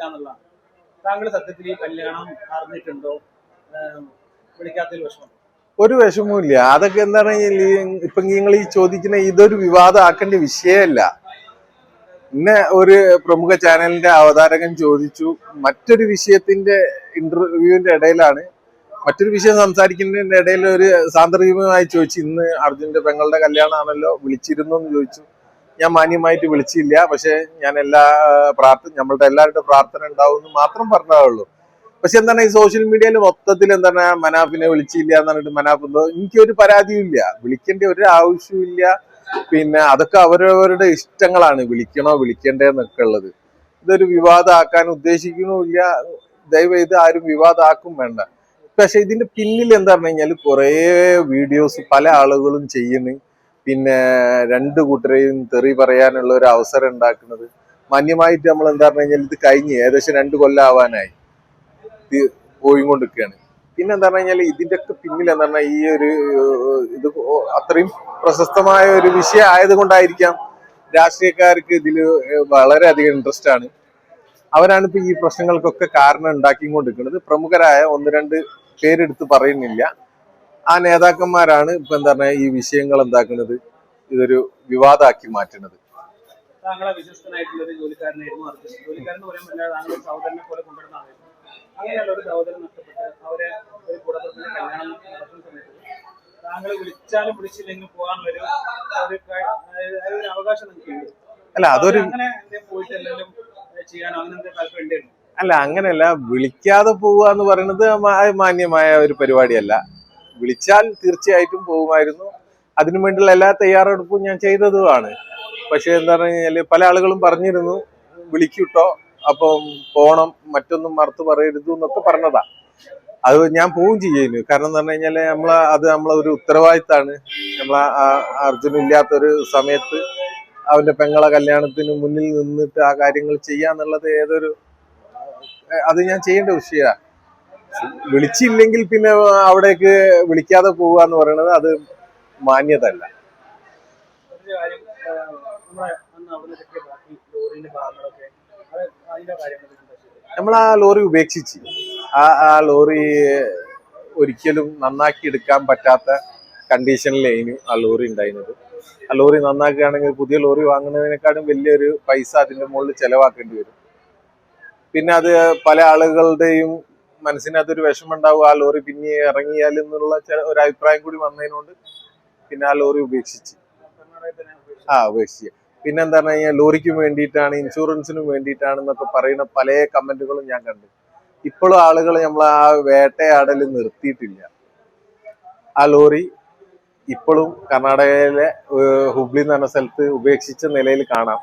വിളിച്ചില്ല എന്നുള്ളതാണ് താങ്കൾ സത്യത്തിൽ ഈ കല്യാണം അറിഞ്ഞിട്ടുണ്ടോ? വിളിക്കാത്തൊരു വിഷമം. ഒരു വിഷമവും ഇല്ല അതൊക്കെ എന്താണ് ഇപ്പൊ നിങ്ങൾ ഈ ചോദിക്കുന്ന ഇതൊരു വിവാദം വിവാദമാക്കേണ്ട വിഷയമല്ല. പിന്നെ ഒരു പ്രമുഖ ചാനലിന്റെ അവതാരകൻ ചോദിച്ചു. മറ്റൊരു വിഷയത്തിന്റെ ഇന്റർവ്യൂവിന്റെ ഇടയിലാണ്. മറ്റൊരു വിഷയം സംസാരിക്കുന്നതിന്റെ ഇടയിൽ ഒരു സാന്ദർഭികമായി ചോദിച്ചു. ഇന്ന് അർജുന്റെ പെങ്ങളുടെ കല്യാണമാണല്ലോ വിളിച്ചിരുന്നു എന്ന് ചോദിച്ചു. ഞാൻ മാന്യമായിട്ട് വിളിച്ചില്ല. പക്ഷെ ഞാൻ എല്ലാ പ്രാർത്ഥന നമ്മളുടെ എല്ലാവരുടെ പ്രാർത്ഥന ഉണ്ടാവും എന്ന് മാത്രം പറഞ്ഞതേ ഉള്ളൂ പക്ഷെ എന്താണ് ഈ സോഷ്യൽ മീഡിയയിൽ മൊത്തത്തിൽ എന്താണ് മനാഫിനെ വിളിച്ചില്ല എന്ന് പറഞ്ഞിട്ട് മനാഫ് എന്തോ എനിക്കൊരു പരാതിയും ഇല്ല. വിളിക്കേണ്ട ഒരു ആവശ്യമില്ല പിന്നെ അതൊക്കെ അവരവരുടെ ഇഷ്ടങ്ങളാണ്. വിളിക്കണോ വിളിക്കണ്ടേ എന്നൊക്കെ ഉള്ളത്. ഇതൊരു വിവാദമാക്കാൻ ഉദ്ദേശിക്കണമില്ല ഇത് ആരും വിവാദമാക്കും വേണ്ട. പക്ഷെ ഇതിന്റെ പിന്നിൽ എന്താ പറഞ്ഞു കഴിഞ്ഞാൽ കുറേ വീഡിയോസ് പല ആളുകളും ചെയ്യുന്നു. പിന്നെ രണ്ട് കൂട്ടരെയും തെറി പറയാനുള്ള ഒരു അവസരം ഉണ്ടാക്കുന്നത്. മാന്യമായിട്ട് നമ്മൾ എന്താ പറഞ്ഞു കഴിഞ്ഞാൽ ഇത് കഴിഞ്ഞ് ഏകദേശം രണ്ട് കൊല്ലം ആവാനായി പോയിക്കൊണ്ടിരിക്കുകയാണ് പിന്നെ എന്താ പറഞ്ഞു കഴിഞ്ഞാൽ ഇതിന്റെ ഒക്കെ പിന്നിൽ എന്താ പറഞ്ഞാൽ ഈ ഒരു ഇത് അത്രയും പ്രശസ്തമായ ഒരു വിഷയം ആയതുകൊണ്ടായിരിക്കാം രാഷ്ട്രീയക്കാർക്ക് ഇതിൽ വളരെയധികം ഇൻട്രസ്റ്റ് ആണ്. അവരാണ് ഇപ്പൊ ഈ പ്രശ്നങ്ങൾക്കൊക്കെ കാരണം ഉണ്ടാക്കിക്കൊണ്ടിരിക്കുന്നത്. പ്രമുഖരായ ഒന്ന് രണ്ട് പേരെടുത്ത് പറയുന്നില്ല. ആ നേതാക്കന്മാരാണ് ഇപ്പൊ എന്താ പറഞ്ഞ ഈ വിഷയങ്ങൾ എന്താക്കുന്നത്? ഇതൊരു വിവാദമാക്കി മാറ്റുന്നത്. താങ്കളെ വിശ്വസ്തനായിട്ടുള്ള ഒരു ജോലിക്കാരനായിരുന്നു അർജുൻ. ജോലിക്കാരൻ എന്ന് പറയുമ്പോൾ അല്ലാതെ താങ്കൾ സഹോദരനെ പോലെ കൊണ്ടുവരുന്ന ആളായിരുന്നു. അങ്ങനെയുള്ള ഒരു സഹോദരൻ നഷ്ടപ്പെട്ട് അവരെ ഒരു കുടുംബത്തിന്റെ കല്യാണം നടത്തുന്ന സമയത്ത് താങ്കൾ വിളിച്ചാലും പോകാനുള്ള ഒരു ഒരു ക- അതായത് അവകാശം നിങ്ങൾക്ക് അല്ല അതൊരു അങ്ങനെ പോയിട്ട് എന്തെങ്കിലും ചെയ്യാനോ അങ്ങനെ എന്തെങ്കിലും താല്പര്യം അല്ല അങ്ങനെയല്ല. വിളിക്കാതെ പോവുക എന്ന് പറയുന്നത് മാന്യമായ ഒരു പരിപാടിയല്ല. വിളിച്ചാൽ തീർച്ചയായിട്ടും പോകുമായിരുന്നു. അതിനു വേണ്ടിയുള്ള എല്ലാ തയ്യാറെടുപ്പും ഞാൻ ചെയ്തതുമാണ്. പക്ഷേ എന്താ പറഞ്ഞു കഴിഞ്ഞാൽ പല ആളുകളും പറഞ്ഞിരുന്നു വിളിക്കൂട്ടോ അപ്പം പോണം മറ്റൊന്നും മറുത്ത് പറയരുത് എന്നൊക്കെ പറഞ്ഞതാ. അത് ഞാൻ പോവും ചെയ്യുന്നു. കാരണം എന്ന് പറഞ്ഞു കഴിഞ്ഞാൽ നമ്മളെ അത് നമ്മളെ ഒരു ഉത്തരവാദിത്തമാണ് നമ്മളെ അർജുന ഇല്ലാത്തൊരു സമയത്ത് അവന്റെ പെങ്ങളെ കല്യാണത്തിന് മുന്നിൽ നിന്നിട്ട് ആ കാര്യങ്ങൾ ചെയ്യാന്നുള്ളത് ഏതൊരു അത് ഞാൻ ചെയ്യേണ്ട വിഷയമാണ് വിളിച്ചില്ലെങ്കിൽ പിന്നെ അവിടേക്ക് വിളിക്കാതെ പോവുക എന്ന് പറയുന്നത് അത് മാന്യത അല്ല? നമ്മൾ ആ ലോറി ഉപേക്ഷിച്ച്. ആ ആ ലോറി ഒരിക്കലും നന്നാക്കി എടുക്കാൻ പറ്റാത്ത കണ്ടീഷനിലായിരുന്നു ആ ലോറി ഉണ്ടായിരുന്നത്. ആ ലോറി നന്നാക്കുകയാണെങ്കിൽ പുതിയ ലോറി വാങ്ങുന്നതിനേക്കാളും വലിയൊരു പൈസ അതിന്റെ മുകളിൽ ചിലവാക്കേണ്ടി വരും. പിന്നെ അത് പല ആളുകളുടെയും മനസ്സിനകത്തൊരു വിഷമുണ്ടാവും ആ ലോറി പിന്നെ ഇറങ്ങിയാൽ എന്നുള്ള ഒരു അഭിപ്രായം കൂടി വന്നതിനോണ്ട് പിന്നെ ആ ലോറി ഉപേക്ഷിച്ച്. ആ ഉപേക്ഷിച്ച്. പിന്നെ എന്താ പറഞ്ഞു കഴിഞ്ഞാൽ ലോറിക്ക് വേണ്ടിയിട്ടാണ് ഇൻഷുറൻസിനും വേണ്ടിയിട്ടാണെന്നൊക്കെ പറയുന്ന പല കമന്റുകളും ഞാൻ കണ്ടു. ഇപ്പോഴും ആളുകൾ നമ്മൾ ആ വേട്ടയാടൽ നിർത്തിയിട്ടില്ല. ആ ലോറി ഇപ്പോഴും കർണാടകയിലെ ഹുബ്ലി എന്ന് പറഞ്ഞ സ്ഥലത്ത് ഉപേക്ഷിച്ച നിലയിൽ കാണാം.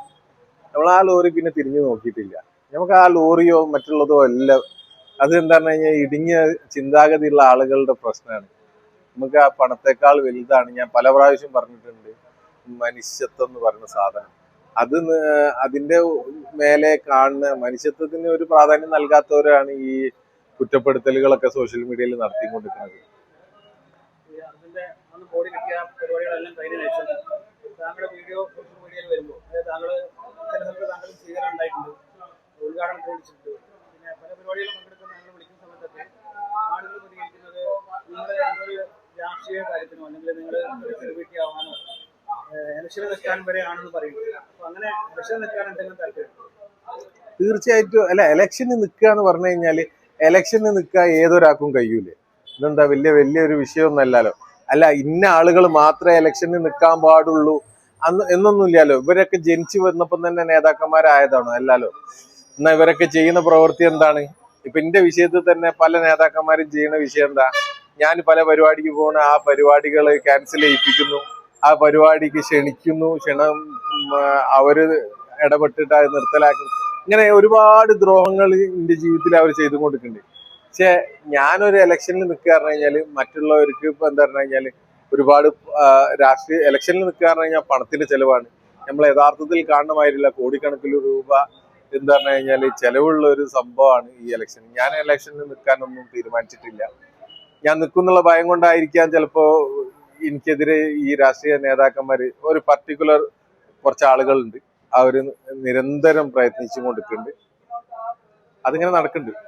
നമ്മൾ ആ ലോറി പിന്നെ തിരിഞ്ഞു നോക്കിയിട്ടില്ല. നമുക്ക് ആ ലോറിയോ മറ്റുള്ളതോ എല്ലാം അത് എന്താ പറഞ്ഞു കഴിഞ്ഞാൽ ഇടുങ്ങിയ ചിന്താഗതിയുള്ള ആളുകളുടെ പ്രശ്നമാണ് നമുക്ക് ആ പണത്തെക്കാൾ വലുതാണ്. ഞാൻ പല പ്രാവശ്യം പറഞ്ഞിട്ടുണ്ട്. മനുഷ്യത്വം എന്ന് പറയുന്ന സാധനം. അത് അതിന്റെ മേലെ കാണുന്ന മനുഷ്യത്വത്തിന് ഒരു പ്രാധാന്യം നൽകാത്തവരാണ് ഈ കുറ്റപ്പെടുത്തലുകളൊക്കെ സോഷ്യൽ മീഡിയയിൽ നടത്തിക്കൊണ്ടിരിക്കുന്നത് ഈ അർജുന്റെ അന്ന് ബോഡി കിട്ടിയ പരിപാടികളെല്ലാം കഴിഞ്ഞ ശേഷം താങ്കളുടെ വീഡിയോ സോഷ്യൽ മീഡിയയിൽ വരുമ്പോൾ അതായത് താങ്കൾ ചില സ്ഥലത്ത് താങ്കൾ സ്വീകരണം ഉണ്ടായിട്ടുണ്ട് ഉദ്ഘാടനത്തിൽ വിളിച്ചിട്ടുണ്ട് പിന്നെ പല പരിപാടികളും പങ്കെടുക്കുന്ന താങ്കൾ വിളിക്കുന്ന സമയത്തൊക്കെ ആളുകൾ പ്രതികരിക്കുന്നത് നിങ്ങൾ എന്തൊരു രാഷ്ട്രീയ കാര്യത്തിനോ അല്ലെങ്കിൽ നിങ്ങൾ സെലിബ്രിറ്റി ആവാനോ ഇലക്ഷന് നിൽക്കാൻ വരെ ആണെന്ന് പറയുന്നത് അപ്പൊ അങ്ങനെ ഇലക്ഷന് നിൽക്കാൻ എന്തെങ്കിലും താല്പര്യം തീർച്ചയായിട്ടും അല്ല ഇലക്ഷന് നിൽക്കുക എന്ന് പറഞ്ഞു കഴിഞ്ഞാൽ ഇലക്ഷന് നിൽക്കുക ഏതൊരാൾക്കും കഴിയൂലേ? ഇതെന്താ വലിയ വലിയൊരു വിഷയമൊന്നല്ലല്ലോ. അല്ല ഇന്ന ആളുകൾ മാത്രമേ ഇലക്ഷന് നിൽക്കാൻ പാടുള്ളൂ. അന്ന് എന്നൊന്നുമില്ലല്ലോ. ഇവരൊക്കെ ജനിച്ചു വന്നപ്പം തന്നെ നേതാക്കന്മാരായതാണോ? അല്ലല്ലോ. എന്നാ ഇവരൊക്കെ ചെയ്യുന്ന പ്രവൃത്തി എന്താണ്? ഇപ്പൊ എന്റെ വിഷയത്തിൽ തന്നെ പല നേതാക്കന്മാരും ചെയ്യുന്ന വിഷയം എന്താ? ഞാൻ പല പരിപാടിക്ക് പോകണ ആ പരിപാടികൾ ക്യാൻസൽ ചെയ്യിപ്പിക്കുന്നു. ആ പരിപാടിക്ക് ക്ഷണിക്കുന്നു ക്ഷണം അവർ ഇടപെട്ടിട്ട് അത് നിർത്തലാക്കുന്നു. ഇങ്ങനെ ഒരുപാട് ദ്രോഹങ്ങൾ എന്റെ ജീവിതത്തിൽ അവർ ചെയ്തു കൊണ്ടിട്ടുണ്ട് പക്ഷെ ഞാനൊരു ഇലക്ഷനിൽ നിൽക്കുക പറഞ്ഞു കഴിഞ്ഞാൽ മറ്റുള്ളവർക്ക് ഇപ്പൊ എന്താ പറഞ്ഞു കഴിഞ്ഞാൽ ഒരുപാട് രാഷ്ട്രീയ ഇലക്ഷനിൽ നിൽക്കുക പറഞ്ഞു കഴിഞ്ഞാൽ പണത്തിന്റെ ചെലവാണ്. നമ്മൾ യഥാർത്ഥത്തിൽ കാണുന്നമായിരില്ല കോടിക്കണക്കിന് രൂപ എന്താ പറഞ്ഞു കഴിഞ്ഞാൽ ചെലവുള്ള ഒരു സംഭവമാണ് ഈ ഇലക്ഷൻ ഞാൻ ഇലക്ഷനിൽ നിൽക്കാനൊന്നും തീരുമാനിച്ചിട്ടില്ല. ഞാൻ നിൽക്കുന്നുള്ള ഭയം കൊണ്ടായിരിക്കാം ചിലപ്പോ എനിക്കെതിരെ ഈ രാഷ്ട്രീയ നേതാക്കന്മാര് ഒരു പർട്ടിക്കുലർ കുറച്ച് ആളുകളുണ്ട്. അവർ നിരന്തരം പ്രയത്നിച്ചു കൊണ്ടിരിക്കുന്നുണ്ട് അതിങ്ങനെ നടക്കുന്നുണ്ട്.